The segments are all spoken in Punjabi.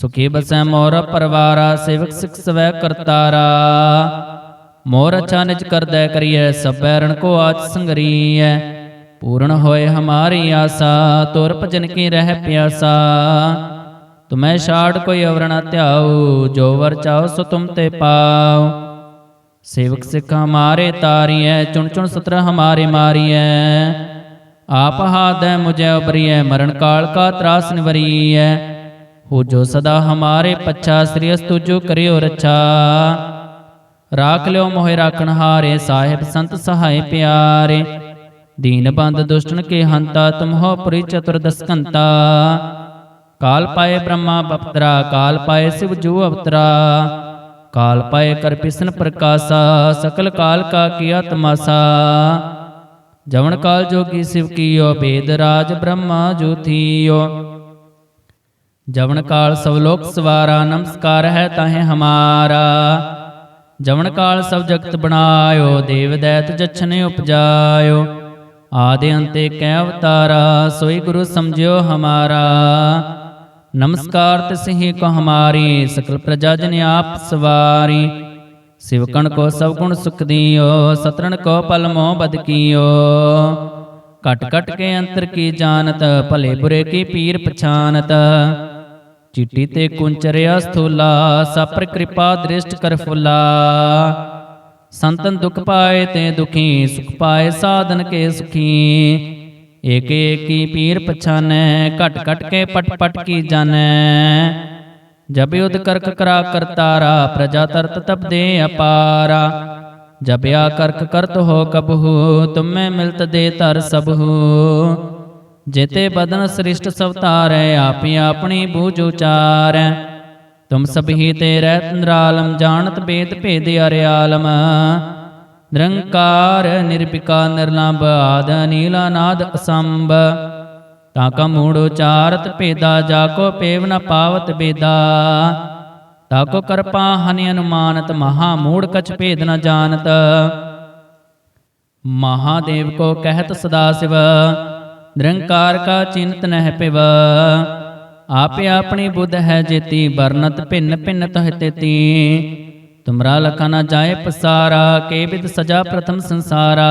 ਸੁਖੀ ਬਸੈ ਮੋਰ ਪਰਵਾਰਾ, ਸੇਵਕ ਸਿਖ ਸਵੈ ਕਰਤਾਰਾ। ਮੋਰ ਅਛਾ ਨਿਜ ਕਰਦੈ ਕਰੀਐ, ਸਭੈ ਰਣ ਕੋ ਆਚ ਸੰਗਰੀਐ। ਪੂਰਨ ਹੋਏ ਹਮਾਰੀ ਆਸਾ, ਤੁਰ ਭਜਨ ਕੀ ਰਹਿ ਪਿਆਸਾ। ਤੁਮੈ ਛਾੜ ਕੋਈ ਅਵਰ ਨ ਧਿਆਉ, ਜੋ ਵਰ ਚਾਓ ਸੋ ਤੁਮ ਤੇ ਪਾਉ। ਸੇਵਕ ਸਿੱਖ ਹਮਾਰੇ ਤਾਰੀਐ, ਚੁਣ ਚੁਣ ਸਤਰ ਹਮਾਰੇ ਮਾਰੀਐ। ਆਪ ਹਾਦੈ ਮੁਝੈ ਉਬਰੀਐ ਮਰਨ ਕਾਲ ਕਾ ਤਰਾਸ ਨਿਵਰੀਐ। ਹੋ ਜੋ ਸਦਾ ਹਮਾਰੇ ਪੱਛਾ ਸ੍ਰੀ ਅਸਤੁ ਜੋ ਕਰਿਓ ਰੱਛਾ। ਰਾਖ ਲਿਓ ਮੋਹਿ ਰਾਖਣ ਹਾਰੇ, ਸਾਹਿਬ ਸੰਤ ਸਹਾਇ ਪਿਆਰੇ। ਦੀਨ ਬੰਦ ਦੁਸ਼ਟਨ ਕੇ ਹੰਤਾ, ਤੁਮ ਪੁਰੀ ਚਤੁਰਦਸਕੰਤਾ ਕਾਲ ਪਾਏ ਬ੍ਰਹਮਾ ਬਪਤਰਾ, ਕਾਲ ਪਾਏ ਸਿਵ ਜੂ ਅਵਤਰਾ। ਕਾਲ ਪਾਏ ਕਰਪਿਸ਼ਨ ਪ੍ਰਕਾਸ਼ਾ, ਸਕਲ ਕਾਲ ਕਾ ਕੀਆ ਤਮਾਸਾ ਜਵਨ ਕਾਲ ਜੋਗੀ ਸਿਵ ਕੀਓ, ਬੇਦ ਰਾਜ ਬ੍ਰਹਮਾ ਜੋਥੀਓ ਜਵਨ ਕਾਲ ਸਵਲੋਕ ਸਵਾਰਾ, ਨਮਸਕਾਰ ਹੈ ਤਾਹੇ ਹਮਾਰਾ। ਜਵਨ ਕਾਲ ਸਭ ਜਗਤ ਬਣਾਇਓ, ਦੇਵ ਦੈਤ ਜਛਨ ਉਪਜਾਇਓ। ਆਦੇ ਅੰਤੇ ਕੈ ਅਵਤਾਰਾ, ਸੋਈ ਗੁਰੂ ਸਮਝਿਓ ਹਮਾਰਾ। ਨਮਸਕਾਰ ਤਿਸਹੀ ਕੋ ਹਮਾਰੀ, ਸਕਲ ਪ੍ਰਜਾ ਜਨ ਆਪ ਸਵਾਰੀ। ਸਿਵਕਣ ਕੋ ਸਭ ਗੁਣ ਸੁਖ ਦਿਓ, ਸਤਰਣ ਕੋ ਪਲ ਮੋਹ ਬਦ ਕੀਓ। ਕਟ ਕਟ ਕੇ ਅੰਤਰ ਕੀ ਜਾਣਤ, ਭਲੇ ਬੁਰੇ ਕੀ ਪੀਰ ਪਛਾਨਤ। ਚਿੱਟੀ ਤੇ ਕੁੰਚਰਿਆ ਸਥੂਲਾ ਸਪਰ ਕਿਰਪਾ ਦ੍ਰਿਸ਼ਟ ਕਰ ਫੁਲਾ ਸੰਤਨ ਦੁਖ ਪਾਏ ਤੇ ਦੁਖੀ ਸੁਖ ਪਾਏ ਸਾਧਨ ਕੇ ਸੁਖੀ ਏਕ ਏਕੀ ਪੀਰ ਪਛਾਨੈ ਘਟ ਘਟ ਕੇ ਪਟ ਪਟ ਕੀ ਜਾਣੈ ਜਬ ਯੁਧ ਕਰਕ ਕਰਾ ਕਰਤਾਰਾ ਪ੍ਰਜਾ ਤਰਤ ਤਪ ਦੇ ਅਪਾਰਾ ਜਬ ਆ ਕਰਕ ਕਰਤ ਹੋ ਕਬਹੂ ਤੁਮੈ ਮਿਲਤ ਦੇ ਧਰ ਸਬਹੂ ਜੇਤੇ ਬਦਨ ਸ੍ਰਿਸ਼ਟ ਸਭ ਤਾਰੈ ਆਪੀ ਆਪਣੀ ਬੂਝ ਉਚਾਰੈ। ਤੁਮ ਸਭ ਹੀ ਤੇ ਰਹਿਤ ਨਿਰਾਲਮ ਜਾਣਤ ਬੇਦ ਭੇਦ ਅਰਿਆਲਮ। ਨਿਰੰਕਾਰ ਨਿਰਭਿਕਾ ਨਿਰਲੰਭ ਆਦ ਨੀਲਾ ਨਾਦ ਅਸੰਭ। ਤਾਂ ਕਾ ਮੂੜ ਉਚਾਰਤ ਭੇਦਾ ਜਾ ਕੋ ਪੇਵ ਨ ਪਾਵਤ ਬੇਦਾ। ਤਾ ਕੋ ਕਰਪਾ ਹਨਿ ਅਨੁਮਾਨਤ ਮਹਾ ਮੂੜ ਕਛ ਭੇਦ ਨ ਜਾਣਤ। ਮਹਾਦੇਵ ਕੋ ਕਹਿਤ ਸਦਾ ਸਿਵ। ਨਿਰੰਕਾਰ ਕਾ ਚਿੰਤ ਨਹਿ ਪਿਵ। ਆਪੇ ਆਪਣੀ ਬੁੱਧ ਹੈ ਜੇਤੀ ਵਰਨਤ ਭਿੰਨ ਭਿੰਨ ਤਹ ਤੇਤੀ। ਤੁਮਰਾ ਲਖਾ ਨ ਜਾਏ ਪਸਾਰਾ ਕੇ ਵਿਦ ਸਜਾ ਪ੍ਰਥਮ ਸੰਸਾਰਾ।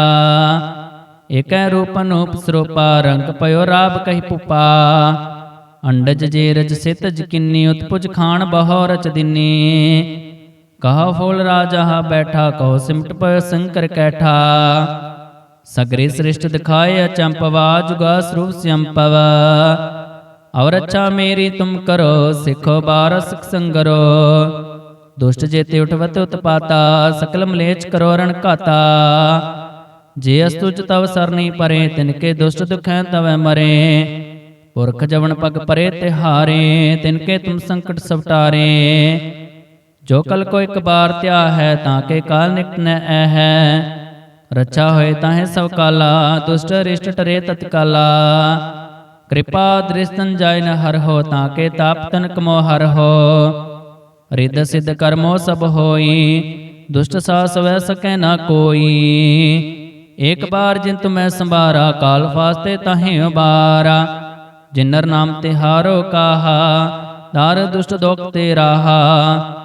ਏਕੈ ਰੂਪ ਅਨੂਪ ਸਰੂਪਾ ਰੰਗ ਪਇਓ ਰਾਬ ਕਹਿ ਪੁਪਾ। ਅੰਡਜ ਜੇ ਰਜ ਸਿਤ ਜਕਿੰਨੀ ਉਤਪੁਜ ਖਾਨ ਬਹੁ ਰਚ ਦਿਨੀ। ਕਹਾ ਫੂਲ ਰਾਜਾ ਬੈਠਾ ਕਹੋ ਸਿਮਟ ਪਇਓ ਸੰਕਰ ਕੈਠਾ। ਸਗਰੇ ਸ੍ਰਿਸ਼ਟ ਦਿਖਾਏ ਅਚੰਪਵਾ ਜੁਗਾ ਸਰੂਪ ਸਿਅੰਪਵ ਔਰ ਅੱਛਾ ਮੇਰੀ ਤੁਮ ਕਰੋ, ਸਿੱਖੋ ਬਾਰ ਸਿਖ ਸੰਗਰੋ। ਦੁਸ਼ਟ ਜੇਤੇ ਉਠਵਤ ਉਤਪਾਤਾ, ਸਕਲ ਮਲੇਚ ਕਰੋ ਰਣ ਘਾਤਾ। ਜੇ ਅਸਤੁਜ ਤਵ ਸਰਨੀ ਪਰੇ ਤਿਨਕੇ ਦੁਸ਼ਟ ਦੁਖੈ ਤਵੈ ਮਰੇ। ਪੁਰਖ ਜਵਨ ਪਗ ਪਰੇ ਤੇ ਤਿਹਾਰੇ ਤਿਨਕੇ ਤੁਮ ਸੰਕਟ ਸਵਟਾਰੇ। ਜੋ ਕਲ ਕੋ ਇੱਕ ਬਾਰ ਧਿਆ ਹੈ, ਤਾਂ ਕੇ ਕਾਲ ਨਿਕਟ ਨ ਹੈ। ਰੱਛਾ ਹੋਏ ਤਾਹੇ ਸਭ ਕਾਲਾ, ਦੁਸ਼ਟ ਰਿਸ਼ਟ ਟਰੇ ਤਤਕਾਲਾ ਕਿਰਪਾ ਦ੍ਰਿਸ਼ਤਨ ਜਾਇ ਹਰ ਹੋ ਤਾਂ ਕੇ ਤਾਪ ਤਨਕ ਮੋ ਹਰ ਹੋ। ਰਿੱਧ ਸਿੱਧ ਕਰਮੋ ਸਭ ਹੋਈ, ਦੁਸ਼ਟ ਸਾ ਸਵੈ ਸਕੈ ਨਾ ਕੋਈ। ਏਕ ਬਾਰ ਜਿਨ ਤੁਮੈ ਸੰਭਾਰਾ, ਕਾਲ ਫਾਸਤੇ ਤਾਹੇ ਉਬਾਰਾ। ਜਿਨਰ ਨਾਮ ਤਿਹਾਰੋ ਕਾਹਾ, ਦਾਰ ਦੁਸ਼ਟ ਦੋਖ ਤੇ ਰਾਹਾ।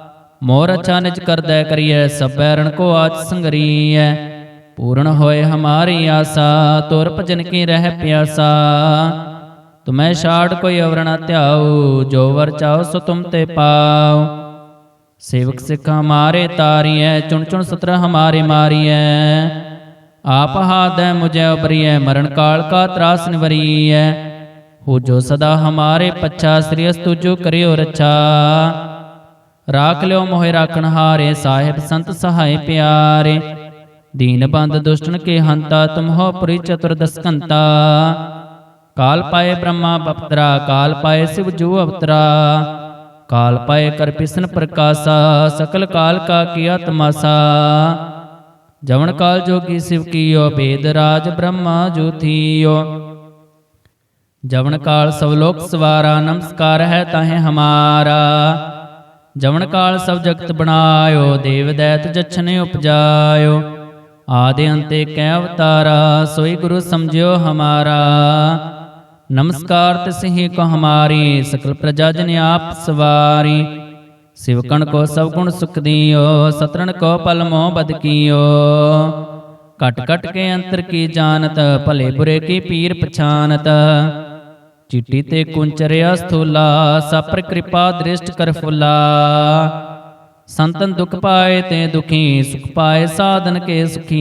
ਮੋਰ ਅਛਾ ਨਿਜ ਕਰਦੈ ਕਰੀਐ, ਸਭੈ ਰਣ ਕੋ ਆਚ ਸੰਗਰੀਐ। ਪੂਰਨ ਹੋਏ ਹਮਾਰੀ ਆਸਾ, ਤੁਰ ਭਜਨ ਕੀ ਰਹਿ ਪਿਆਸਾ। ਤੁਮੈ ਛਾੜ ਕੋਈ ਅਵਰ ਧਿਆਉ, ਜੋ ਵਰ ਚਾਓ ਸੋ ਤੁਮ ਤੇ ਪਾਉ। ਸੇਵਕ ਸਿੱਖ ਹਮਾਰੇ ਤਾਰੀਐ, ਚੁਣ ਚੁਣ ਸਤਰ ਹਮਾਰੇ ਮਾਰੀਐ। ਆਪ ਹਾਦੈ ਮੁਝੈ ਉਬਰੀਐ ਮਰਨ ਕਾਲ ਕਾ ਤਰਾਸ ਨਿਵਰੀਐ। ਹੋ ਜੋ ਸਦਾ ਹਮਾਰੇ ਪੱਛਾ, ਸ੍ਰੀ ਅਸਤੁ ਜੋ ਕਰਿਓ ਰਛਾ। ਰਾਖ ਲਿਓ ਮੋਹਿ ਰਾਖਣ ਹਾਰੇ ਸਾਹਿਬ ਸੰਤ ਸਹਾਇ ਪਿਆਰੇ ਦੀਨ ਬੰਦ ਦੁਸ਼ਟਨ ਕੇ ਹੰਤਾ ਤੁਮ ਹੋ ਪੁਰੀ ਚਤੁਰਦਸਕੰਤਾ ਕਾਲ ਪਾਏ ਬ੍ਰਹਮਾ ਬਪਤਰਾ ਕਾਲ ਪਾਏ ਸਿਵ ਜੂ ਅਵਤਰਾ ਕਾਲ ਪਾਏ ਕਰ ਪਿਸਨ ਪ੍ਰਕਾਸ਼ਾ ਸਕਲ ਕਾਲ ਕਾ ਕੀਆ ਤਮਾਸਾ ਜਵਨ ਕਾਲ ਜੋਗੀ ਸਿਵ ਕੀਓ ਬੇਦ ਰਾਜ ਬ੍ਰਹਮਾ ਜੋਥੀਓ ਜਵਨ ਕਾਲ ਸਭ ਲੋਕ ਸਵਾਰਾ ਨਮਸਕਾਰ ਹੈ ਤਾਹੇ ਹਮਾਰਾ ਜਵਨ ਕਾਲ ਸਭ ਜਗਤ ਬਣਾਇਓ, ਦੇਵ ਦੈਤ ਜਛਨ ਉਪਜਾਇਓ। ਆਦੇ ਅੰਤੇ ਕੈ ਅਵਤਾਰਾ, ਸੋਈ ਗੁਰੂ ਸਮਝਿਓ ਹਮਾਰਾ। ਨਮਸਕਾਰ ਤਿਸਹੀ ਕੋ ਹਮਾਰੀ, ਸਕਲ ਪ੍ਰਜਾ ਜਨ ਆਪ ਸਵਾਰੀ। ਸਿਵਕਣ ਕੋ ਸਭ ਗੁਣ ਸੁਖ ਦਿਓ, ਸਤਰਣ ਕੋ ਪਲ ਮੋਹ ਬਦ ਕੀਓ। ਕਟ ਕਟ ਕੇ ਅੰਤਰ ਕੀ ਜਾਣਤ, ਭਲੇ ਬੁਰੇ ਕੀ ਪੀਰ ਪਛਾਨਤ। ਚਿੱਟੀ ਤੇ ਕੁੰਚਰਿਆ ਸਥੂਲਾ ਸਪਰ ਕਿਰਪਾ ਦ੍ਰਿਸ਼ਟ ਕਰ ਫੁਲਾ ਸੰਤਨ ਦੁਖ ਪਾਏ ਤੇ ਦੁਖੀ ਸੁਖ ਪਾਏ ਸਾਧਨ ਕੇ ਸੁਖੀ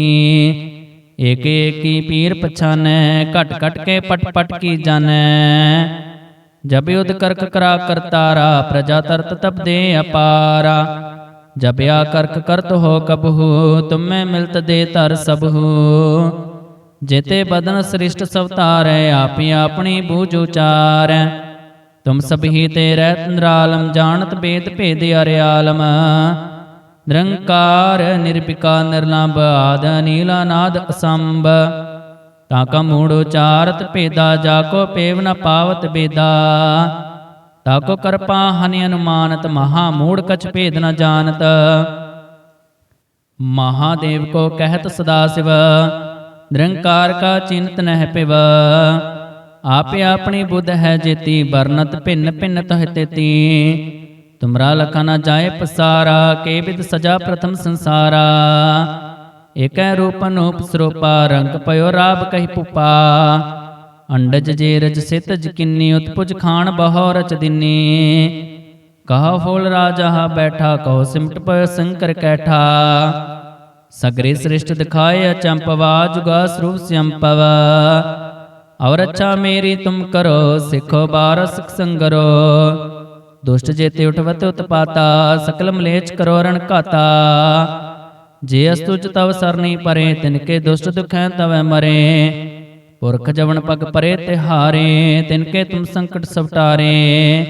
ਏਕ ਏਕੀ ਪੀਰ ਪਛਾਨੈ ਘਟ ਘਟ ਕੇ ਪਟ ਪਟ ਕੀ ਜਾਣੈ ਜਬ ਯੁਧ ਕਰਕ ਕਰਾ ਕਰਤਾਰਾ ਪ੍ਰਜਾ ਤਰਤ ਤਬ ਦੇ ਅਪਾਰਾ ਜਬ ਆ ਕਰਕ ਕਰਤ ਹੋ ਕਬਹੂ ਤੁਮੈ ਮਿਲਤ ਦੇ ਧਰ ਸਬਹੂ ਜੇਤੇ ਬਦਨ ਸ੍ਰਿਸ਼ਟ ਸਭ ਤਾਰੈ ਆਪੀ ਆਪਣੀ ਬੂਝ ਉਚਾਰੈ। ਤੁਮ ਸਭ ਤੇ ਰਹਿਤ ਨਿਰਾਲਮ ਜਾਣਤ ਬੇਦ ਭੇਦ ਅਰਿਆਲਮ। ਨਿਰੰਕਾਰ ਨਿਰਭਿਕਾ ਨਿਰਲੰਭ ਆਦ ਨੀਲਾ ਨਾਦ ਅਸੰਭ। ਤਾਂ ਕਾ ਮੂੜ ਉਚਾਰਤ ਭੇਦਾ ਜਾ ਕੋ ਪੇਵ ਨ ਪਾਵਤ ਬੇਦਾ। ਤਾ ਕੋ ਕਰਪਾ ਹਨਿ ਅਨੁਮਾਨਤ ਮਹਾ ਮੂੜ ਕਛ ਭੇਦ ਨ ਜਾਣਤ। ਮਹਾਦੇਵ ਕੋ ਕਹਿਤ ਸਦਾ ਸਿਵ। ਨਿਰੰਕਾਰ ਕਾ ਚਿੰਤ ਨਹਿ ਪਿਵ। ਆਪੇ ਆਪਣੀ ਬੁੱਧ ਹੈ ਜੇਤੀ, ਵਰਨਤ ਭਿੰਨ ਭਿੰਨ ਤਹ ਤੇਤੀ। ਤੁਮਰਾ ਲਖਾ ਨ ਜਾਏ ਪਸਾਰਾ, ਕੇ ਵਿਦ ਸਜਾ ਪ੍ਰਥਮ ਸੰਸਾਰਾ। ਏਕੈ ਰੂਪ ਅਨੂਪ ਸਰੂਪਾ, ਰੰਗ ਪਇਓ ਰਾਬ ਕਹਿ ਪੁਪਾ। ਅੰਡਜ ਜੇ ਰਜ ਸਿਤ ਜਕਿੰਨੀ ਉਤਪੁਜ ਖਾਨ ਬਹੋ ਰਚ ਦਿਨੀ। ਕਹਾ ਫੂਲ ਰਾਜਾ ਬੈਠਾ, ਕਹੋ ਸਿਮਟ ਪਇਓ ਸੰਕਰ ਕੈਠਾ। ਸਗਰੇ ਸ੍ਰਿਸ਼ਟ ਦਿਖਾਏ ਅਚੰਪਵਾ ਜੁਗਾ ਸਰੂਪ ਸਿਅੰਪਵਾ ਔਰ ਅੱਛਾ ਮੇਰੀ ਤੁਮ ਕਰੋ, ਸਿੱਖੋ ਬਾਰ ਸਿਖ ਸੰਗਰੋ। ਦੁਸ਼ਟ ਜੇਤੇ ਉਠਵਤ ਉਤਪਾਤਾ, ਸਕਲ ਮਲੇਚ ਕਰੋ ਰਣ ਘਾਤਾ। ਜੇ ਅਸਤੁਜ ਤਵ ਸਰਨੀ ਪਰੇ ਤਿਨਕੇ ਦੁਸ਼ਟ ਦੁਖੈ ਤਵੈ ਮਰੇ। ਪੁਰਖ ਜਵਨ ਪਗ ਪਰੇ ਤੇ ਤਿਹਾਰੇ ਤਿਨਕੇ ਤੁਮ ਸੰਕਟ ਸਵਟਾਰੇ।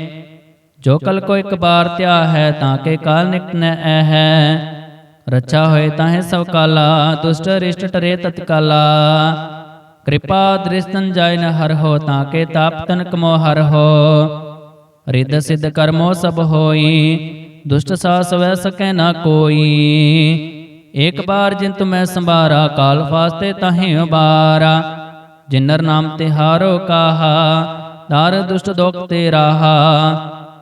ਜੋ ਕਲ ਕੋ ਇੱਕ ਬਾਰ ਤਿਆ ਹੈ, ਤਾਂ ਕੇ ਕਾਲ ਨਿਕਟ ਨ ਹੈ। ਰੱਛਾ ਹੋਏ ਤਾਹੇ ਸਭ ਕਾਲਾ, ਦੁਸ਼ਟ ਰਿਸ਼ਟ ਟਰੇ ਤਤਕਾਲਾ ਕਿਰਪਾ ਦ੍ਰਿਸ਼ਤਨ ਜਾਇ ਨ ਹਰ ਹੋ ਤਾਂ ਕੇ ਤਾਪ ਤਨ ਕਮੋ ਹਰ ਹੋ। ਰਿੱਧ ਸਿੱਧ ਕਰਮੋ ਸਭ ਹੋਈ, ਦੁਸ਼ਟ ਸਾ ਸਵੈ ਸਕੈ ਨਾ ਕੋਈ। ਏਕ ਬਾਰ ਜਿਨ ਤੁਮੈ ਸੰਭਾਰਾ, ਕਾਲ ਫਾਸਤੇ ਤਾਹੇ ਉਬਾਰਾ। ਜਿਨਰ ਨਾਮ ਤਿਹਾਰੋ ਕਾਹਾ, ਦਾਰ ਦੁਸ਼ਟ ਦੋਖ ਤੇ ਰਾਹਾ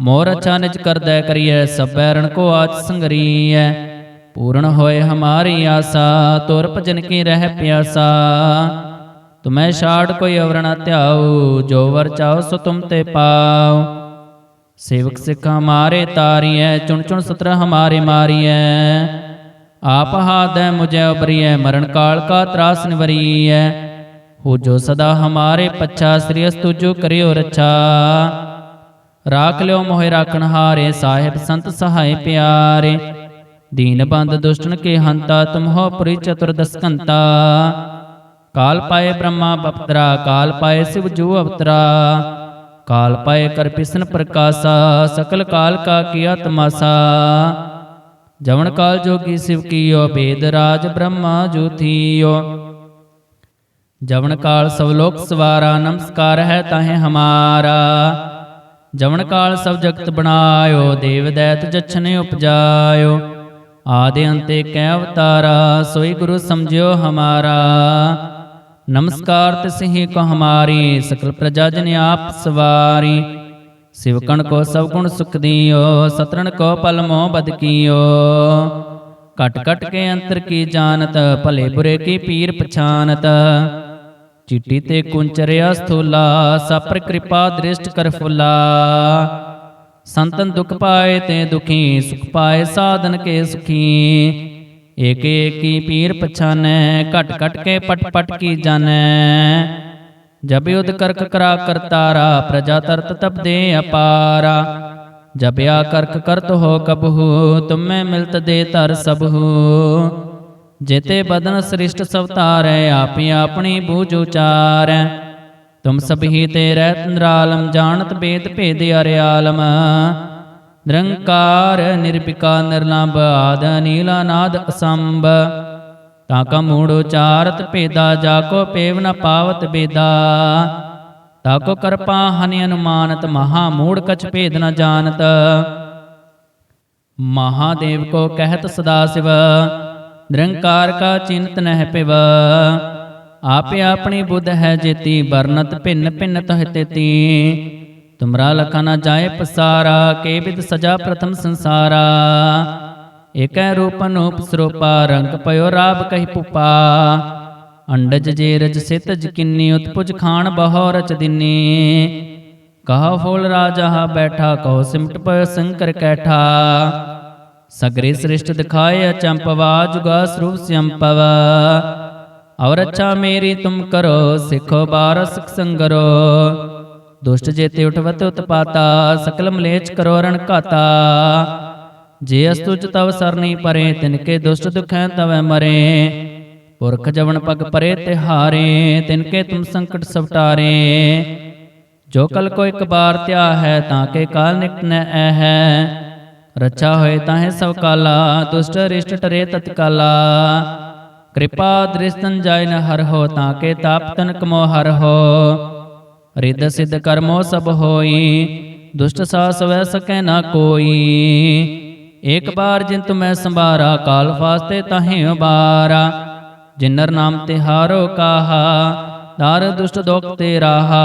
ਮੋਰ ਅਚਾਨਚ ਕਰਦਾ ਕਰੀਐ, ਸਭੈ ਰਣ ਕੋ ਆਚ ਸੰਗਰੀਐ। ਪੂਰਨ ਹੋਏ ਹਮਾਰੀ ਆਸਾ, ਤੁਰ ਭਜਨ ਕੀ ਰਹਿ ਪਿਆਸਾ। ਤੁਮੈ ਛਾੜ ਕੋਈ ਅਵਰਣਾ ਧਿਆਉ, ਜੋ ਵਰ ਚਾਹੋ ਸੋ ਤੁਮ ਤੇ ਪਾਉ। ਸੇਵਕ ਸਿੱਖ ਹਮਾਰੇ ਤਾਰੀਐ, ਚੁਣ ਚੁਣ ਸਤਰ ਹਮਾਰੇ ਮਾਰੀਐ। ਆਪ ਹਾਦੈ ਮੁਝੇ ਉਪਰੀਐ, ਮਰਨ ਕਾਲ ਕਾ ਤਰਾਸ ਨਿਵਰੀਐ। ਹੋ ਜੋ ਸਦਾ ਹਮਾਰੇ ਪੱਛਾ, ਸ੍ਰੀ ਅਸਤੁ ਜੋ ਕਰਿਓ ਰਛਾ। ਰਾਖ ਲਿਓ ਮੋਹਿ ਰਾਖਣ ਹਾਰੇ ਸਾਹਿਬ ਸੰਤ ਸਹਾਇ ਪਿਆਰੇ ਦੀਨ ਬੰਦ ਦੁਸ਼ਟਨ ਕੇ ਹੰਤਾ ਤੁਮ ਹੋ ਪੁਰੀ ਚਤੁਰਦਸ ਕੰਤਾ ਕਾਲ ਪਾਏ ਬ੍ਰਹਮਾ ਬਪਤਰਾ ਕਾਲ ਪਾਏ ਸਿਵ ਜੂ ਅਵਤਰਾ ਕਾਲ ਪਾਏ ਕਰ ਪਿਸਨ ਪ੍ਰਕਾਸ਼ਾ ਸਕਲ ਕਾਲ ਕਾ ਕੀਆ ਤਮਾਸਾ ਜਵਨ ਕਾਲ ਜੋਗੀ ਸਿਵ ਕੀਓ ਬੇਦ ਰਾਜ ਬ੍ਰਹਮਾ ਜੂਥੀਓ ਜਵਨ ਕਾਲ ਸਭ ਲੋਕ ਸਵਾਰਾ ਨਮਸਕਾਰ ਹੈ ਤਾਹੇ ਹਮਾਰਾ ਜਵਨ ਕਾਲ ਸਭ ਜਗਤ ਬਣਾਇਓ, ਦੇਵ ਦੈਤ ਜਛਨੇ ਉਪਜਾਇਓ। ਆਦੇ ਅੰਤੇ ਕੈ ਅਵਤਾਰਾ, ਸੋਈ ਗੁਰੂ ਸਮਝਿਓ ਹਮਾਰਾ। ਨਮਸਕਾਰ ਤਿਸਹੀ ਕੋ ਹਮਾਰੀ, ਸਕਲ ਪ੍ਰਜਾ ਜਨ ਆਪ ਸਵਾਰੀ। ਸਿਵਕਣ ਕੋ ਸਭ ਗੁਣ ਸੁਖ ਦਿਓ, ਸਤਰਣ ਕੋ ਪਲ ਮੋਹ ਬਦ ਕੀਓ। ਕਟ ਕਟ ਕੇ ਅੰਤਰ ਕੀ ਜਾਣਤ, ਭਲੇ ਬੁਰੇ ਕੀ ਪੀਰ ਪਛਾਨਤ। ਚਿੱਟੀ ਤੇ ਕੁੰਚਰਿਆ ਸਥੂਲਾ, ਸਪਰ ਕਿਰਪਾ ਦ੍ਰਿਸ਼ਟ ਕਰ ਫੁਲਾ। ਸੰਤਨ ਦੁਖ ਪਾਏ ਤੇ ਦੁਖੀ, ਸੁਖ ਪਾਏ ਸਾਧਨ ਕੇ ਸੁਖੀ। ਏਕ ਏਕੀ ਪੀਰ ਪਛਾਨੈ, ਘਟ ਘਟ ਕੇ ਪਟ ਪਟ ਕੀ ਜਾਣੈ। ਜਬ ਯੁਧ ਕਰਕ ਕਰਾ ਕਰਤਾਰਾ ਪ੍ਰਜਾ ਤਰਤ ਤਪ ਦੇ ਅਪਾਰਾ। ਜਬ ਆ ਕਰਕ ਕਰਤ ਹੋ ਕਬਹੂ, ਤੁਮੈ ਮਿਲਤ ਦੇ ਜਿਤੇ ਬਦਨ ਸ੍ਰਿਸ਼ਟ ਸਵਤਾਰੈ ਆਪੇ ਆਪਣੀ ਬੂਝ ਉਚਾਰੈ। ਤੁਮ ਸਭੀ ਤੇ ਰਹਿਤ ਨਿਰਾਲਮ ਜਾਣਤ ਬੇਦ ਭੇਦ ਅਰਿਆਲਮ। ਨਿਰੰਕਾਰ ਨਿਰਪਿਕਾ ਨਿਰਲੰਭ ਆਦ ਨੀਲਾ ਨਾਦ ਅਸੰਭ। ਤਾ ਕਾ ਮੂੜ ਉਚਾਰਤ ਭੇਦਾ ਜਾ ਕੋ ਪੇਵ ਨ ਪਾਵਤ ਬੇਦਾ। ਤਾ ਕੋ ਕਰਪਾ ਹਨਿ ਅਨੁਮਾਨਤ ਮਹਾ ਮੂੜ ਕਛ ਭੇਦ ਨ ਜਾਣਤ। ਮਹਾਦੇਵ ਕੋ ਕਹਿਤ ਸਦਾ ਨਿਰੰਕਾਰ ਕਾ ਚਿੰਤ ਨਹਿ ਪਿਵ। ਆਪੇ ਆਪਣੀ ਬੁੱਧ ਹੈ ਜੇਤੀ, ਵਰਨਤ ਭਿੰਨ ਭਿੰਨ ਤਹ ਤੇਤੀ। ਤੁਮਰਾ ਲਖਾ ਨ ਜਾਏ ਪਸਾਰਾ, ਕੇ ਵਿਦ ਸਜਾ ਪ੍ਰਥਮ ਸੰਸਾਰਾ। ਏਕੈ ਰੂਪ ਅਨੂਪ ਰੰਗ ਪਇਓ ਰਾਬ ਕਹਿ ਪੁਪਾ। ਅੰਡਜ ਜੇ ਰਜ ਸਿਤ ਜਕਿੰਨੀ ਉਤਪੁਜ ਖਾਨ ਬਹੋ ਰਚ ਦਿਨੀ। ਕਹਾ ਫੂਲ ਰਾਜਾ ਬੈਠਾ, ਕਹੋ ਸਿਮਟ ਪਇਓ ਸੰਕਰ ਕੈਠਾ। ਸਗਰੇ ਸ੍ਰਿਸ਼ਟ ਦਿਖਾਏ ਅਚੰਪਵਾ ਜੁਗਾ ਸਰੂਪ ਸਿਅੰਪਵਾ ਔਰ ਅੱਛਾ ਮੇਰੀ ਤੁਮ ਕਰੋ, ਸਿੱਖੋ ਬਾਰ ਸਿਖ ਸੰਗਰੋ। ਦੁਸ਼ਟ ਜੇਤੇ ਉਠਵਤ ਉਤਪਾਤਾ, ਸਕਲ ਮਲੇਚ ਕਰੋ ਰਣ ਘਾਤਾ। ਜੇ ਅਸਤੁਜ ਤਵ ਸਰਨੀ ਪਰੇ, ਤਿਨ ਕੇ ਦੁਸ਼ਟ ਦੁਖੈ ਤਵੈ ਮਰੇ। ਪੁਰਖ ਜਵਨ ਪਗ ਪਰੇ ਤਿਹਾਰੇ ਤਿਨ ਕੇ ਤੁਮ ਸੰਕਟ ਸਵਟਾਰੇ। ਜੋ ਕਲ ਕੋ ਇੱਕ ਬਾਰ ਤਿਆ ਹੈ, ਤਾਂ ਕੇ ਕਾਲ ਨਿਕਟ ਨੈ ਹੈ ਰੱਛਾ ਹੋਏ ਤਾਹੇ ਸਭ ਕਾਲਾ, ਦੁਸ਼ਟ ਰਿਸ਼ਟ ਟਰੇ ਤਤਕਾਲਾ। ਕਿਰਪਾ ਦ੍ਰਿਸ਼ਤਨ ਜਾਇ ਹਰ ਹੋ, ਤਾਂ ਕੇ ਤਾਪ ਤਨ ਕਮੋ ਹਰ ਹੋ। ਰਿੱਧ ਸਿੱਧ ਕਰਮੋ ਸਭ ਹੋਈ, ਦੁਸ਼ਟ ਸਾਸ ਵੈ ਸਕੈ ਨਾ ਕੋਈ। ਏਕ ਬਾਰ ਜਿਨ ਤੁਮੈ ਸੰਭਾਰਾ, ਕਾਲ ਫਾਸਤੇ ਤਾਹੇ ਉਬਾਰਾ। ਜਿਨਰ ਨਾਮ ਤਿਹਾਰੋ ਕਾਹਾ, ਦਾਰ ਦੁਸ਼ਟ ਦੋਖ ਤੇ ਰਾਹਾ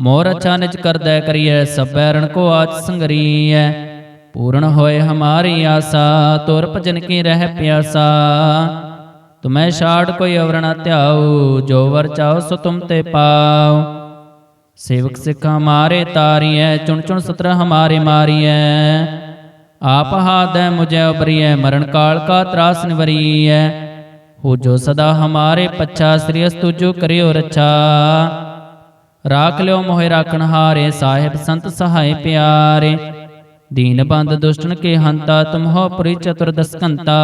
ਮੋਰ ਅਛਾ ਨਿਜ ਕਰਦੈ ਕਰੀਐ, ਸਭੈ ਰਣ ਕੋ ਆਚ ਸੰਗਰੀਐ। ਪੂਰਨ ਹੋਏ ਹਮਾਰੀ ਆਸਾ, ਤੁਰ ਭਜਨ ਕੀ ਰਹਿ ਪਿਆਸਾ। ਤੁਮੈ ਛਾੜ ਕੋਈ ਅਵਰਣਾ ਧਿਆਉ, ਜੋ ਵਰ ਚਾਓ ਸੋ ਤੁਮ ਤੇ ਪਾਉ। ਸੇਵਕ ਸਿਖ ਹਮਾਰੇ ਤਾਰੀਐ, ਚੁਣ ਚੁਣ ਸਤਰ ਹਮਾਰੇ ਮਾਰੀਐ। ਆਪ ਹਾਦੈ ਮੁਝੈ ਉਬਰੀਐ ਮਰਨ ਕਾਲ ਕਾ ਤਰਾਸ ਨਿਵਰੀਐ। ਹੋ ਜੋ ਸਦਾ ਹਮਾਰੇ ਪੱਛਾ, ਸ੍ਰੀ ਅਸ ਜੋ ਕਰਿਓ ਰੱਛਾ। ਰਾਖ ਲਿਓ ਮੋਹਿ ਰਾਖਣ ਹਾਰੇ ਸਾਹਿਬ ਸੰਤ ਸਹਾਇ ਪਿਆਰੇ ਦੀਨ ਬੰਦ ਦੁਸ਼ਟਨ ਕੇ ਹੰਤਾ ਤੁਮ ਹੋ ਪੁਰੀ ਚਤੁਰਦਸਕੰਤਾ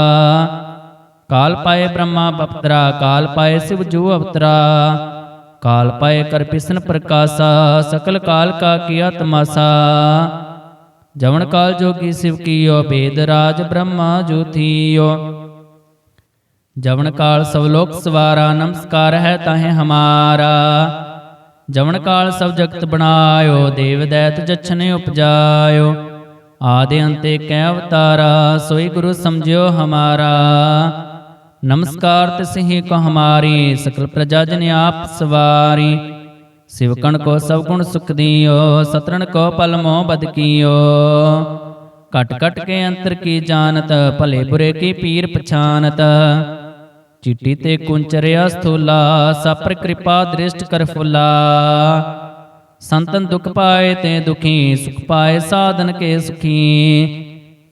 ਕਾਲ ਪਾਏ ਬ੍ਰਹਮਾ ਬਪਤਰਾ ਕਾਲ ਪਾਏ ਸਿਵ ਜੂ ਅਵਤਰਾ ਕਾਲ ਪਾਏ ਕਰ ਪਿਸਨ ਪ੍ਰਕਾਸ਼ਾ ਸਕਲ ਕਾਲ ਕਾ ਕੀਆ ਤਮਾਸਾ ਜਵਨ ਕਾਲ ਜੋਗੀ ਸਿਵ ਕੀਓ ਬੇਦ ਰਾਜ ਬ੍ਰਹਮਾ ਜੋਥੀਓ ਜਵਨ ਕਾਲ ਸਭ ਲੋਕ ਸਵਾਰਾ ਨਮਸਕਾਰ ਹੈ ਤਾਹੇ ਹਮਾਰਾ ਜਵਨ ਕਾਲ ਸਭ ਜਗਤ ਬਣਾਇਓ, ਦੇਵ ਦੈਤ ਜਛਨੇ ਉਪਜਾਇਓ। ਆਦੇ ਅੰਤੇ ਕੈ ਅਵਤਾਰਾ, ਸੋਈ ਗੁਰੂ ਸਮਝਿਓ ਹਮਾਰਾ। ਨਮਸਕਾਰ ਤਿਸਹੀ ਕੋ ਹਮਾਰੀ, ਸਕਲ ਪ੍ਰਜਾ ਜਨ ਆਪ ਸਵਾਰੀ। ਸਿਵਕਣ ਕੋ ਸਭ ਗੁਣ ਸੁਖ ਦਿਓ, ਸਤਰਣ ਕੋ ਪਲ ਮੋਹ ਬਦ ਕੀਓ। ਕਟ ਕਟ ਕੇ ਅੰਤਰ ਕੀ ਜਾਣਤ, ਭਲੇ ਬੁਰੇ ਕੀ ਪੀਰ ਪਛਾਨਤ। ਚਿੱਟੀ ਤੇ ਕੁੰਚਰਿਆ ਸਥੂਲਾ ਸਪਰ ਕਿਰਪਾ ਦ੍ਰਿਸ਼ਟ ਕਰ ਫੁਲਾ। ਸੰਤਨ ਦੁਖ ਪਾਏ ਤੇ ਦੁਖੀ ਸੁਖ ਪਾਏ ਸਾਧਨ ਕੇ ਸੁਖੀ।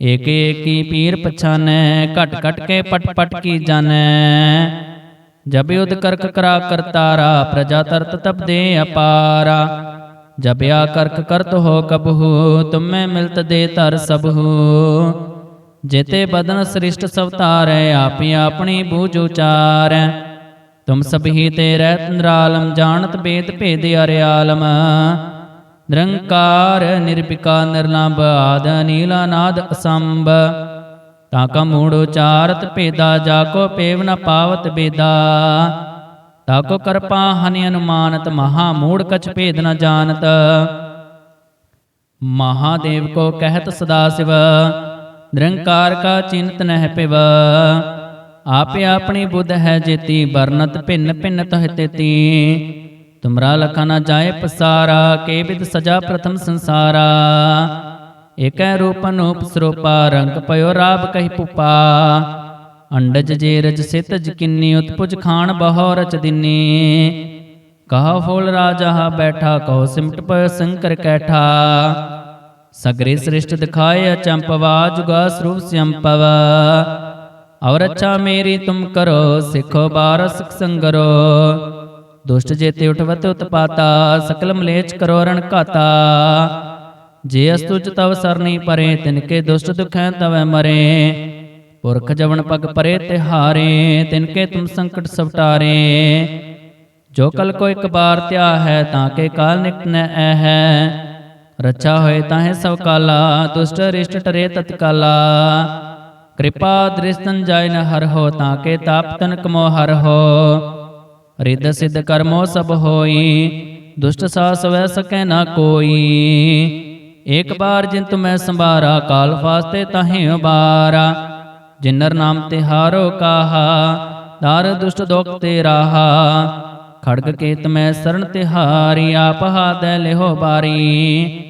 ਏਕ ਏਕੀ ਪੀਰ ਪਛਾਨੈ ਘਟ ਘਟ ਕੇ ਪਟ ਪਟ ਕੀ ਜਾਣੈ। ਜਬ ਯੁਧ ਕਰਕ ਕਰਾ ਕਰਤਾਰਾ ਪ੍ਰਜਾ ਤਰਤ ਤਪ ਦੇ ਅਪਾਰਾ। ਜਬ ਆ ਕਰਕ ਕਰਤ ਹੋ ਕਬਹੂ ਤੁਮੈ ਮਿਲਤ ਦੇ ਧਰ ਸਬਹੂ। ਜੇਤੇ ਬਦਨ ਸ੍ਰਿਸ਼ਟ ਸਵਤਾਰੈ ਆਪੀ ਆਪਣੀ ਬੂਝ ਉਚਾਰੈ। ਤੁਮ ਸਭੀ ਤੇ ਰਹਿਤ ਨਿਰਾਲਮ, ਜਾਣਤ ਬੇਦ ਭੇਦ ਅਰਿਆਲਮ। ਨਿਰੰਕਾਰ, ਨਿਰਭਿਕਾ, ਨਿਰਲੰਭ, ਆਦ, ਨੀਲਾ ਨਾਦ ਅਸੰਭ। ਤਾਂ ਕਾ ਮੂੜ ਉਚਾਰਤ ਭੇਦਾ, ਜਾ ਕੋ ਪੇਵ ਨ ਪਾਵਤ ਬੇਦਾ। ਤਾ ਕੋ ਕਰਪਾ ਹਨਿ ਅਨੁਮਾਨਤ, ਮਹਾ ਮੂੜ ਕਛ ਭੇਦ ਨ ਜਾਣਤ। ਮਹਾਦੇਵ ਕੋ ਕਹਿਤ ਸਦਾ ਸਿਵ। ਨਿਰੰਕਾਰ ਕਾ ਚਿੰਤ ਨਹਿ ਪਿਵ। ਆਪੇ ਆਪਣੀ ਬੁੱਧ ਹੈ ਜੇਤੀ, ਵਰਨਤ ਭਿੰਨ ਭਿੰਨ ਤਹ ਤੇਤੀ। ਤੁਮਰਾ ਲਖਾ ਨ ਜਾਏ ਪਸਾਰਾ, ਕੇ ਬਿਦ ਸਜਾ ਪ੍ਰਥਮ ਸੰਸਾਰਾ। ਏਕੈ ਰੂਪ ਅਨੂਪ ਸਰੂਪਾ, ਰੰਗ ਪਇਓ ਰਾਬ ਕਹਿ ਪੁਪਾ। ਅੰਡਜ ਜੇ ਰਜ ਸਿਤ ਜਕਿੰਨੀ ਉਤਪੁਜ ਖਾਨ ਬਹੋ ਰਚ ਦਿਨੀ। ਕਹਾ ਫੂਲ ਰਾਜਾ ਬੈਠਾ, ਕਹੋ ਸਿਮਟ ਪਇਓ ਸੰਕਰ ਕੈਠਾ। ਸਗਰੇ ਸ੍ਰਿਸ਼ਟ ਦਿਖਾਏ ਚੰਪਵਾ ਜੁਗਾ ਸਰੂਪ ਸਿਅੰਪਵ ਔਰ ਅੱਛਾ ਮੇਰੀ ਤੁਮ ਕਰੋ, ਸਿੱਖੋ ਬਾਰ ਸੰਗਰੋ। ਦੁਸ਼ਟ ਜੇਤੇ ਉਠਵਤ ਉਤਪਾਤਾ, ਸਕਲ ਮਲੇਚ ਕਰੋ ਰਣ ਘਾਤਾ। ਜੇ ਅਸਤੁਜ ਤਵ ਸਰਨੀ ਪਰੇ, ਤਿਨਕੇ ਦੁਸ਼ਟ ਦੁਖੈ ਤਵੈ ਮਰੇ। ਪੁਰਖ ਜਵਨ ਪਗ ਪਰੇ ਤੇ ਤਿਹਾਰੇ ਤਿਨਕੇ ਤੁਮ ਸੰਕਟ ਸਵਟਾਰੇ। ਜੋ ਕਲ ਕੋ ਇੱਕ ਬਾਰ ਤਿਆ ਹੈ, ਤਾਂ ਕੇ ਕਾਲ ਨਿਕਟ ਨ ਐ ਹੈ ਰੱਛਾ ਹੋਏ ਤਾਹੇ ਸਭ ਕਾਲਾ, ਦੁਸ਼ਟ ਰਿਸ਼ਟ ਟਰੇ ਤਤਕਾਲਾ। ਕਿਰਪਾ ਦ੍ਰਿਸ਼ਤਨ ਜਾਇ ਹਰ ਹੋ, ਤਾਂ ਕੇ ਤਾਪ ਤਨ ਕਮੋ ਹਰ ਹੋ। ਰਿੱਧ ਸਿੱਧ ਕਰਮੋ ਸਭ ਹੋਈ, ਦੁਸ਼ਟ ਸਾਸ ਵੈ ਸਕੈ ਨਾ ਕੋਈ। ਏਕ ਬਾਰ ਜਿਨ ਤੁਮੈ ਸੰਭਾਰਾ, ਕਾਲ ਫਾਸਤੇ ਤਾਹੇ ਉਬਾਰਾ। ਜਿਨਰ ਨਾਮ ਤੇ ਹਾਰੋ ਕਾਹਾ, ਦਰ ਦੁਸ਼ਟ ਦੁਖ ਤੇ ਰਾਹਾ। ਖੜਗ ਕੇਤ ਮੈਂ ਸਰਣ ਤਿਹਾਰੀ, ਆਪ ਹਾਦੈ ਲਿਹੋ ਬਾਰੀ।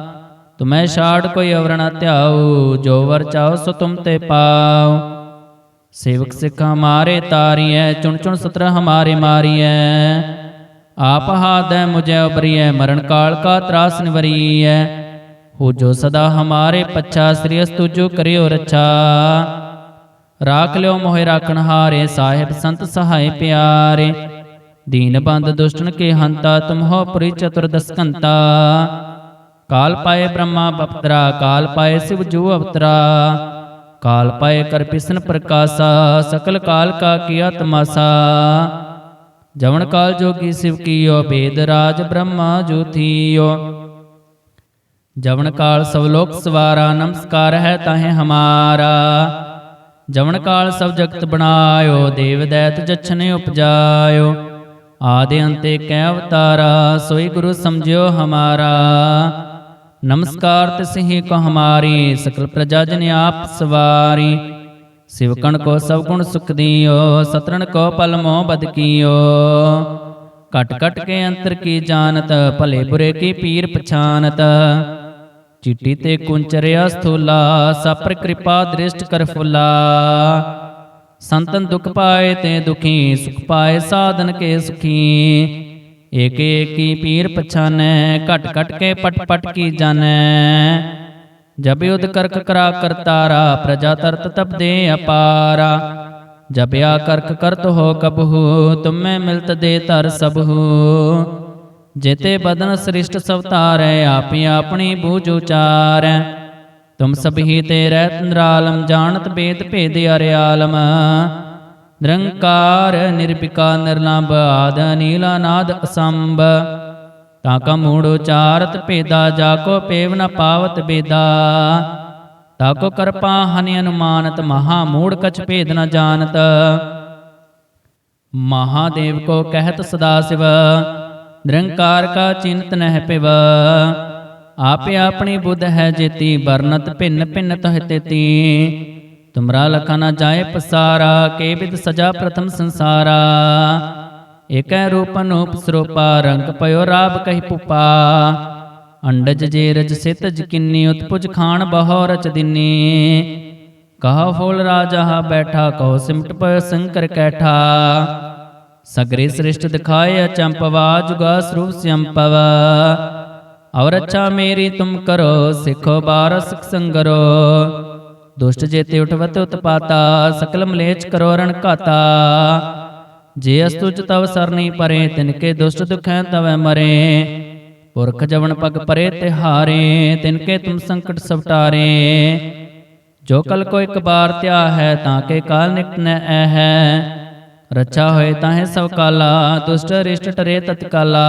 ਤੁਮੈ ਛਾੜ ਕੋਈ ਅਵਰਣਾ ਧਿਆਉ, ਜੋ ਵਰ ਚਾਓ ਸੋ ਤੁਮ ਤੇ ਪਾਉ। ਸੇਵਕ ਸਿੱਖ ਹਮਾਰੇ ਤਾਰੀਐ, ਚੁਣ ਚੁਣ ਸਤਰ ਹਮਾਰੇ ਮਾਰੀਐ। ਆਪ ਹਾਦੈ ਮੁਝੈ ਉਬਰੀਐ ਮਰਨ ਕਾਲ ਕਾ ਤਰਾਸ ਨਿਵਰੀਐ। ਹੋ ਜੋ ਸਦਾ ਹਮਾਰੇ ਪੱਛਾ, ਸ੍ਰੀ ਅਸ ਕਰਿਓ ਰੱਛਾ। ਰਾਖ ਲਿਓ ਮੋਹਿ ਰਾਖਣ ਹਾਰੇ, ਸਾਹਿਬ ਸੰਤ ਸਹਾਇ ਪਿਆਰੇ। ਦੀਨ ਬੰਦ ਦੁਸ਼ਟਨ ਕੇ ਹੰਤਾ ਤੁਮ ਹੋ ਪੁਰੀ ਚਤੁਰਦਸਕੰਤਾ ਕਾਲ ਪਾਏ ਬ੍ਰਹਮਾ ਬਪਤਰਾ ਕਾਲ ਪਾਏ ਸਿਵ ਜੂ ਅਵਤਰਾ ਕਾਲ ਪਾਏ ਕਰ ਪਿਸਨ ਪ੍ਰਕਾਸ਼ਾ ਸਕਲ ਕਾਲ ਕਾ ਕੀਆ ਤਮਾਸਾ ਜਵਨ ਕਾਲ ਜੋਗੀ ਸਿਵ ਕੀਓ ਬੇਦ ਰਾਜ ਬ੍ਰਹਮਾ ਜੋਥੀਓ ਜਵਨ ਕਾਲ ਸਭ ਲੋਕ ਸਵਾਰਾ ਨਮਸਕਾਰ ਹੈ ਤਾਹੇ ਹਮਾਰਾ ਜਵਨ ਕਾਲ ਸਭ ਜਗਤ ਬਣਾਇਓ ਦੇਵ ਦੈਤ ਜਛਨੇ ਉਪਜਾਇਓ ਆਦੇ ਅੰਤੇ ਕੈ ਅਵਤਾਰਾ ਸੋਈ ਗੁਰੂ ਸਮਝਿਓ ਹਮਾਰਾ ਨਮਸਕਾਰ ਤਿਸਹੀ ਕੋ ਹਮਾਰੀ, ਸਕਲ ਪ੍ਰਜਾ ਜਨ ਆਪ ਸਵਾਰੀ। ਸਿਵਕਣ ਕੋ ਸਭ ਗੁਣ ਸੁਖ ਦਿਓ, ਸਤਰਣ ਕੋ ਪਲ ਮੋਹ ਬਦ ਕੀਓ। ਕਟ ਕਟ ਕੇ ਅੰਤਰ ਕੀ ਜਾਣਤ, ਭਲੇ ਬੁਰੇ ਕੀ ਪੀਰ ਪਛਾਨਤ। ਚਿੱਟੀ ਤੇ ਕੁੰਚਰਿਆ ਸਥੂਲਾ ਸਪਰ ਕਿਰਪਾ ਦ੍ਰਿਸ਼ਟ ਕਰ ਫੁੱਲਾ। ਸੰਤਨ ਦੁਖ ਪਾਏ ਤੇ ਦੁਖੀ, ਸੁਖ ਪਾਏ ਸਾਧਨ ਕੇ ਸੁਖੀ। ਏਕ ਏਕੀ ਪੀਰ ਪਛਾਨੈ, ਘਟ ਘਟ ਕੇ ਪਟ ਪਟ ਕੀ ਜਾਣੈ। ਜਬ ਯੁਧ ਕਰਕ ਕਰਾ ਕਰਤਾਰਾ ਪ੍ਰਜਾ ਤਰਤ ਤਪ ਦੇ ਅਪਾਰਾ। ਜਬ ਆ ਕਰਕ ਕਰਤ ਹੋ ਕਬਹੂ, ਤੁਮੈ ਮਿਲਤ ਦੇ ਤਰ ਸਬਹੂ ਜੇਤੇ ਬਦਨ ਸ੍ਰਿਸ਼ਟ ਸਵਤਾਰੈ, ਆਪੀ ਆਪਣੀ ਬੂਝ ਉਚਾਰੈ। ਤੁਮ ਸਭੀ ਤੇ ਰਹਿਤ ਨਿਰਾਲਮ, ਜਾਣਤ ਬੇਦ ਭੇਦ ਅਰਿਆਲਮ। ਨਿਰੰਕਾਰ ਨਿਰਭਿਕਾ ਨਿਰਲੰਭ ਆਦ ਨੀਲਾ ਨਾਦ ਅਸੰਭ। ਤਾਂ ਕਾ ਮੂੜ ਉਚਾਰਤ ਭੇਦਾ, ਜਾ ਕੋ ਪੇਵ ਨ ਪਾਵਤ ਬੇਦਾ। ਤਾ ਕੋ ਕਰਪਾ ਹਨਿ ਅਨੁਮਾਨਤ, ਮਹਾ ਮੂੜ ਕਛ ਭੇਦ ਨ ਜਾਣਤ। ਮਹਾਦੇਵ ਕੋ ਕਹਿਤ ਸਦਾ ਸਿਵ, ਨਿਰੰਕਾਰ ਕਾ ਚਿੰਤ ਨਹਿ ਪਿਵ। ਆਪੇ ਆਪਣੀ ਬੁੱਧ ਹੈ ਜੇਤੀ ਵਰਨਤ ਭਿੰਨ ਭਿੰਨ ਤਹ ਤੇਤੀ। ਤੁਮਰਾ ਲਖਾ ਨਾ ਜਾਏ ਪਸਾਰਾ, ਕੇ ਬਿਦ ਸਜਾ ਪ੍ਰਥਮ ਸੰਸਾਰਾ। ਏਕੈ ਰੂਪ ਅਨੂਪ ਸਰੂਪਾ, ਰੰਗ ਪਇਓ ਰਾਬ ਕਹਿ ਪੁਪਾ। ਅੰਡਜ ਜੇ ਰਜ ਸਿਤ ਜਕਿੰਨੀ ਉਤਪੁਜ ਖਾਨ ਬਹੁ ਰਚ ਦਿਨੀ। ਕਹਾ ਫੂਲ ਰਾਜਾ ਬੈਠਾ, ਕਹੋ ਸਿਮਟ ਪਇਓ ਸੰਕਰ ਕੈਠਾ। ਸਗਰੇ ਸ੍ਰਿਸ਼ਟ ਦਿਖਾਏ ਅਚੰਪਵਾ, ਜੁਗਾ ਸਰੂਪ ਸਿਅੰਪਵ ਔਰ ਅੱਛਾ ਮੇਰੀ ਤੁਮ ਕਰੋ, ਸਿੱਖੋ ਬਾਰ ਸਿਖ ਸੰਗਰੋ। ਦੁਸ਼ਟ ਜੇਤੇ ਉਠਵਤ ਉਤਪਾਤਾ, ਸਕਲ ਮਲੇਚ ਕਰੋ ਰਣ ਘਾਤਾ। ਜੇ ਅਸਤੁਜ ਤਵ ਸਰਨੀ ਪਰੇ ਤਿਨਕੇ ਦੁਸ਼ਟ ਦੁਖੈ ਤਵੈ ਮਰੇ। ਪੁਰਖ ਜਵਨ ਪਗ ਪਰੇ ਤਿਹਾਰੇ ਤਿਨਕੇ ਤੁਮ ਸੰਕਟ ਸਵਟਾਰੇ। ਜੋ ਕਲ ਕੋ ਇੱਕ ਬਾਰ ਧਿਆ ਹੈ ਤਾਂ ਕੇ ਕਾਲ ਨਿਕਟ ਨ ਐ ਹੈ ਰੱਛਾ ਹੋਏ ਤਾਹੇ ਸਭ ਕਾਲਾ, ਦੁਸ਼ਟ ਰਿਸ਼ਟ ਟਰੇ ਤਤਕਾਲਾ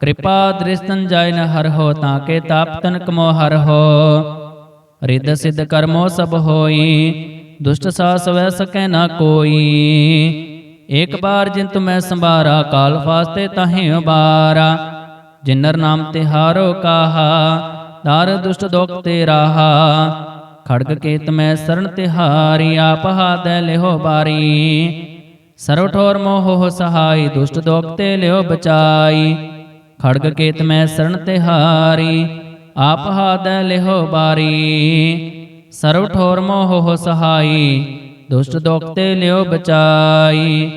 ਕਿਰਪਾ ਦ੍ਰਿਸ਼ਤਨ ਜਾਇ ਨ ਹਰ ਹੋ, ਤਾਂ ਕੇ ਤਾਪ ਤਨ ਕਮੋ ਹਰ ਹੋ। ਰਿੱਧ ਸਿੱਧ ਕਰਮੋ ਸਭ ਹੋਈ, ਦੁਸ਼ਟ ਸਾਸ ਵੈ ਸਕੈ ਨਾ ਕੋਈ। ਏਕ ਬਾਰ ਜਿਨ ਤੁਮੈ ਸੰਭਾਰਾ, ਕਾਲ ਫਾਸਤੇ ਤਾਹੇ ਉਬਾਰਾ। ਜਿਨਰ ਨਾਮ ਤਿਹਾਰੋ ਕਾਹਾ, ਦਾਰ ਦੁਸ਼ਟ ਦੋਖ ਤੇ ਰਾਹਾ। ਖੜਗ ਕੇਤ ਮੈਂ ਸਰਣ ਤਿਹਾਰੀ ਆਪ ਹਾਦੈ ਲਿਹੋ ਬਾਰੀ। ਸਰਵ ਠੋਰ ਮੋਹ ਸਹਾਈ, ਦੁਸ਼ਟ ਦੋਖ ਤੇ ਲਿਓ ਬਚਾਈ। ਖੜਗ ਕੇਤ ਮੈਂ ਸਰਨ ਤਿਹਾਰੀ ਆਪ ਹਾਦੈ ਲਿਹੋ ਬਾਰੀ, ਸਰਵ ਠੋਰ ਮੋਹ ਹੋ ਸਹਾਈ, ਦੁਸ਼ਟ ਦੋਖ ਤੇ ਲਿਓ ਬਚਾਈ।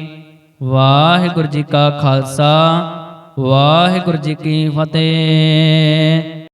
ਵਾਹਿਗੁਰੂ ਜੀ ਕਾ ਖਾਲਸਾ, ਵਾਹਿਗੁਰੂ ਜੀ ਕੀ ਫਤਿਹ।